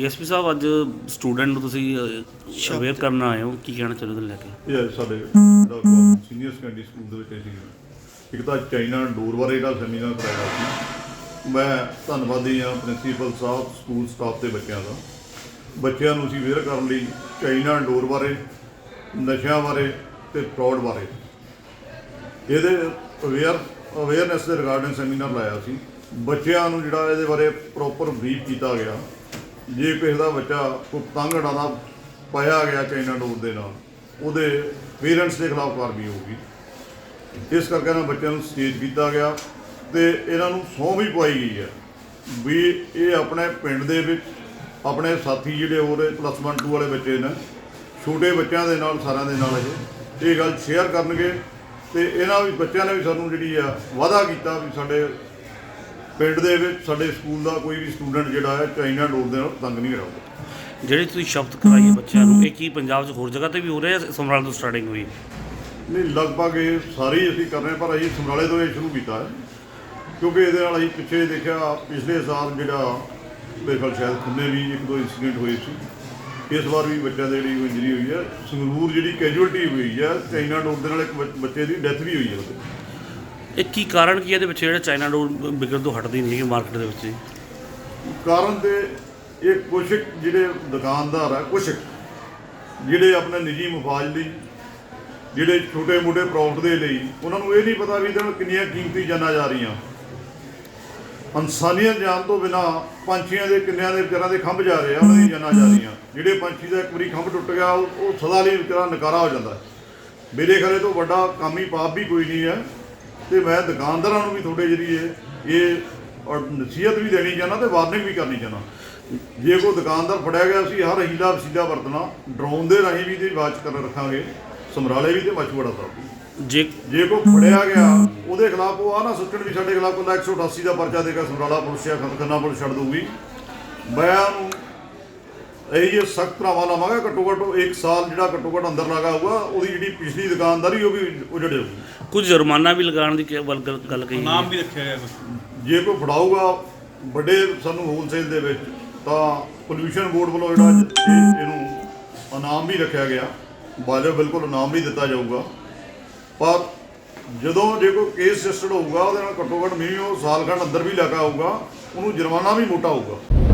DSP ਸਾਹਿਬ ਅੱਜ student ਨੂੰ ਤੁਸੀਂ ਅਵੇਅਰ ਕਰਨ ਆਏ ਹੋ ਕੀ ਕਹਿਣਾ ਚਾਹੁੰਦੇ ਹੋ ਲੈ ਕੇ? ਇਹ ਅੱਜ ਸਾਡੇ ਸੀਨੀਅਰ ਸੈਕੰਡਰੀ ਸਕੂਲ ਦੇ ਵਿੱਚ ਅਸੀਂ ਇੱਕ ਤਾਂ ਚਾਈਨਾ ਡੋਰ ਬਾਰੇ ਜਿਹੜਾ ਸੈਮੀਨਾਰ ਕਰਾਇਆ ਸੀ। ਮੈਂ ਧੰਨਵਾਦੀ ਹਾਂ ਪ੍ਰਿੰਸੀਪਲ ਸਾਹਿਬ ਸਕੂਲ ਸਟਾਫ ਤੇ ਬੱਚਿਆਂ ਦਾ। ਬੱਚਿਆਂ ਨੂੰ ਅਸੀਂ ਅਵੇਅਰ ਕਰਨ ਲਈ ਚਾਈਨਾ ਡੋਰ ਬਾਰੇ ਨਸ਼ਿਆਂ ਬਾਰੇ ਤੇ ਫਰਾਡ ਬਾਰੇ। ਇਹਦੇ ਅਵੇਅਰ ਅਵੇਅਰਨੈਸ ਦੇ ਰਿਗਾਰਡਿੰਗ ਸੈਮੀਨਾਰ ਲਾਇਆ ਸੀ। ਬੱਚਿਆਂ ਨੂੰ ਜਿਹੜਾ ਇਹਦੇ ਬਾਰੇ ਪ੍ਰੋਪਰ ਬਰੀਫ ਕੀਤਾ ਗਿਆ। ਜੇ ਕਿਸੇ ਦਾ ਬੱਚਾ ਕੋਈ ਪਤੰਗ ਉਡਾਉਂਦਾ ਪਾਇਆ ਗਿਆ ਚਾਈਨਾ ਡੋਰ ਦੇ ਨਾਲ, ਉਹਦੇ ਪੇਰੈਂਟਸ ਦੇ ਖਿਲਾਫ ਕਾਰਵਾਈ ਹੋਊਗੀ। ਇਸ ਕਰਕੇ ਇਹਨਾਂ ਬੱਚਿਆਂ ਨੂੰ ਸਟੇਜ ਕੀਤਾ ਗਿਆ ਤੇ ਇਹਨਾਂ ਨੂੰ ਸਹੁੰ ਵੀ ਪਵਾਈ ਗਈ ਹੈ ਵੀ ਇਹ ਆਪਣੇ ਪਿੰਡ ਦੇ ਵਿੱਚ ਆਪਣੇ ਸਾਥੀ ਜਿਹੜੇ ਹੋਰ ਪਲੱਸ 1 2 ਵਾਲੇ ਬੱਚੇ ਨੇ, ਛੋਟੇ ਬੱਚਿਆਂ ਦੇ ਨਾਲ, ਸਾਰਿਆਂ ਦੇ ਨਾਲ ਇਹ ਇਹ ਗੱਲ ਸ਼ੇਅਰ ਕਰਨਗੇ ਤੇ ਇਹਨਾਂ ਵੀ ਬੱਚਿਆਂ ਨੇ ਵੀ ਸਾਨੂੰ ਜਿਹੜੀ ਆ ਵਾਅਦਾ ਕੀਤਾ ਵੀ ਸਾਡੇ ਪਿੰਡ ਦੇ ਵਿੱਚ ਸਾਡੇ ਸਕੂਲ ਦਾ ਕੋਈ ਵੀ ਸਟੂਡੈਂਟ ਜਿਹੜਾ ਹੈ ਚਾਈਨਾ ਡੋਰ ਦੇ ਨਾਲ ਪਤੰਗ ਨਹੀਂ ਉਡਾਊਗਾ ਜਿਹੜੀ ਤੁਸੀਂ ਸ਼ਬਦ ਕਰਾਈ ਹੈ ਬੱਚਿਆਂ ਨੂੰ ਇਹ ਕੀ ਪੰਜਾਬ 'ਚ ਹੋਰ ਜਗ੍ਹਾ ਤੇ ਵੀ ਹੋ ਰਿਹਾ ਹੈ ਸਮਰਾਲ ਤੋਂ ਸਟਾਰਟਿੰਗ ਹੋਈ ਨਹੀਂ ਲਗਭਗ ਇਹ ਸਾਰੇ ਹੀ ਅਸੀਂ ਕਰ ਰਹੇ ਹਾਂ, ਪਰ ਅਸੀਂ ਸਮਰਾਲੇ ਤੋਂ ਇਹ ਸ਼ੁਰੂ ਕੀਤਾ ਹੈ। ਕਿਉਂਕਿ ਇਹਦੇ ਨਾਲ ਅਸੀਂ ਪਿੱਛੇ ਦੇਖਿਆ ਪਿਛਲੇ ਸਾਲ ਜਿਹੜਾ ਮੇਰੇ ਖਿਆਲ ਸ਼ਾਇਦ ਖੰਨੇ ਵੀ ਇੱਕ ਦੋ ਇਨਸੀਡੈਂਟ ਹੋਏ ਸੀ। ਇਸ ਵਾਰ ਵੀ ਬੱਚਿਆਂ ਦੇ ਜਿਹੜੀ ਇੰਜਰੀ ਹੋਈ ਹੈ। ਸੰਗਰੂਰ ਜਿਹੜੀ ਕੈਜੂਅਲਟੀ ਹੋਈ ਹੈ ਚਾਈਨਾ ਡੋਰ ਦੇ ਨਾਲ ਇੱਕ ਬੱਚ- ਬੱਚੇ ਦੀ ਡੈਥ ਵੀ ਹੋਈ ਹੈ ਉਹਦੇ। ਇਹ ਕੀ ਕਾਰਨ ਕੀ ਹੈ ਇਹਦੇ ਵਿੱਚ? ਜਿਹੜਾ ਚਾਈਨਾ ਡੋਰ ਵਿਕਣ ਤੋਂ ਹਟਦੀ ਨਹੀਂ ਹੈਗੀ ਮਾਰਕੀਟ ਦੇ ਵਿੱਚ ਜੀ? ਕਾਰਨ ਤੇ ਇਹ ਕੁਛ ਜਿਹੜੇ ਦੁਕਾਨਦਾਰ ਆ, ਕੁਛ ਜਿਹੜੇ ਆਪਣੇ ਨਿੱਜੀ ਮਫਾਜ ਲਈ, ਜਿਹੜੇ ਛੋਟੇ ਮੋਟੇ ਪ੍ਰੋਫਿਟ ਦੇ ਲਈ, ਉਹਨਾਂ ਨੂੰ ਇਹ ਨਹੀਂ ਪਤਾ ਵੀ ਇਹਦੇ ਨਾਲ ਕਿੰਨੀਆਂ ਕੀਮਤੀ ਜਾਨਾਂ ਜਾ ਰਹੀਆਂ। ਇਨਸਾਨੀਅਤ ਜਾਨ ਤੋਂ ਬਿਨਾ ਪੰਛੀਆਂ ਦੇ ਕਿੰਨਿਆਂ ਦੇ ਵਿਚਾਰਾਂ ਦੇ ਖੰਭ ਜਾ ਰਹੇ ਆ, ਉਹਨਾਂ ਦੀ ਜਾਨਾਂ ਜਾ ਰਹੀਆਂ। ਜਿਹੜੇ ਪੰਛੀ ਦਾ ਇੱਕ ਵਾਰੀ ਖੰਭ ਟੁੱਟ ਗਿਆ, ਉਹ ਸਦਾ ਲਈ ਵਿਚਾਰਾ ਨਕਾਰਾ ਹੋ ਜਾਂਦਾ। ਮੇਰੇ ਖਰੇ ਤੋਂ ਵੱਡਾ ਕੰਮ ਹੀ ਪਾਪ ਵੀ ਕੋਈ ਨਹੀਂ ਹੈ। ਤੇ ਮੈਂ ਦੁਕਾਨਦਾਰਾਂ ਨੂੰ ਵੀ ਥੋੜੇ ਜਿਹੜੀ ਇਹ ਇਹ ਔਰ ਨਸੀਹਤ ਵੀ ਦੇਣੀ ਚਾਹੁੰਦਾ ਤੇ ਵਾਰਨਿੰਗ ਵੀ ਕਰਨੀ ਚਾਹੁੰਦਾ। ਜੇ ਕੋਈ ਦੁਕਾਨਦਾਰ ਫੜਿਆ ਗਿਆ ਸੀ ਹਰ ਹੀਲਾ ਵਸੀਲਾ ਵਰਤਣਾ ਡਰੋਨ ਦੇ ਰਾਹੀਂ ਵੀ ਇਹਦੀ ਵਾਚ ਕਰ ਰੱਖਾਂਗੇ ਸਮਰਾਲੇ ਵੀ ਤੇ ਮਛਵਾੜਾ ਸਾਹਿਬ ਜੇ ਜੇ ਕੋਈ ਫੜਿਆ ਗਿਆ ਉਹਦੇ ਖਿਲਾਫ ਉਹ ਆ ਨਾ ਸੋਚਣ ਵੀ ਸਾਡੇ ਖਿਲਾਫ ਕੋਈ 188 ਦਾ ਪਰਚਾ ਦੇਗਾ ਸਮਰਾਲਾ ਪੁਲਿਸ ਜਾਂ ਖੰਨਾ ਪੁਲਿਸ ਛੱਡ ਦਊਗੀ। ਮੈਂ ਇਹ ਜੇ ਸਖਤ ਭਰਾਵਾ ਲਾਵਾਂਗਾ ਘੱਟੋ ਘੱਟ ਇੱਕ ਸਾਲ ਜਿਹੜਾ ਘੱਟੋ ਘੱਟ ਅੰਦਰ ਲਗਾ ਹੋਊਗਾ ਉਹਦੀ ਜਿਹੜੀ ਪਿਛਲੀ ਦੁਕਾਨਦਾਰੀ ਉਹ ਵੀ ਉਜੜ ਜਾਊਗੀ ਕੁਝ ਜੁਰਮਾਨਾ ਵੀ ਲਗਾਉਣ ਦੀ ਕੀ- ਗੱਲ ਗੱਲ ਕਹੀ ਨਾਮ ਵੀ ਰੱਖਿਆ ਗਿਆ ਕੁਛ। ਜੇ ਕੋਈ ਫੜਾਊਗਾ ਵੱਡੇ ਸਾਨੂੰ ਹੋਲਸੇਲ ਦੇ ਵਿੱਚ ਤਾਂ ਪੋਲੂਸ਼ਨ ਬੋਰਡ ਵੱਲੋਂ ਜਿਹੜਾ ਇਹ- ਇਹਨੂੰ ਇਨਾਮ ਵੀ ਰੱਖਿਆ ਗਿਆ। ਬਾਜੋ ਬਿਲਕੁਲ ਇਨਾਮ ਵੀ ਦਿੱਤਾ ਜਾਊਗਾ। ਪਰ ਜਦੋਂ ਜੇ ਕੋਈ ਕੇਸ ਰਜਿਸਟਰਡ ਹੋਊਗਾ ਉਹਦੇ ਨਾਲ ਘੱਟੋ ਘੱਟ ਮਿਨੀਮਮ ਸਾਲ ਖੰਡ ਅੰਦਰ ਵੀ ਲੱਗਾ ਹੋਊਗਾ ਉਹਨੂੰ ਜੁਰਮਾਨਾ ਵੀ ਮੋਟਾ ਹੋਊਗਾ।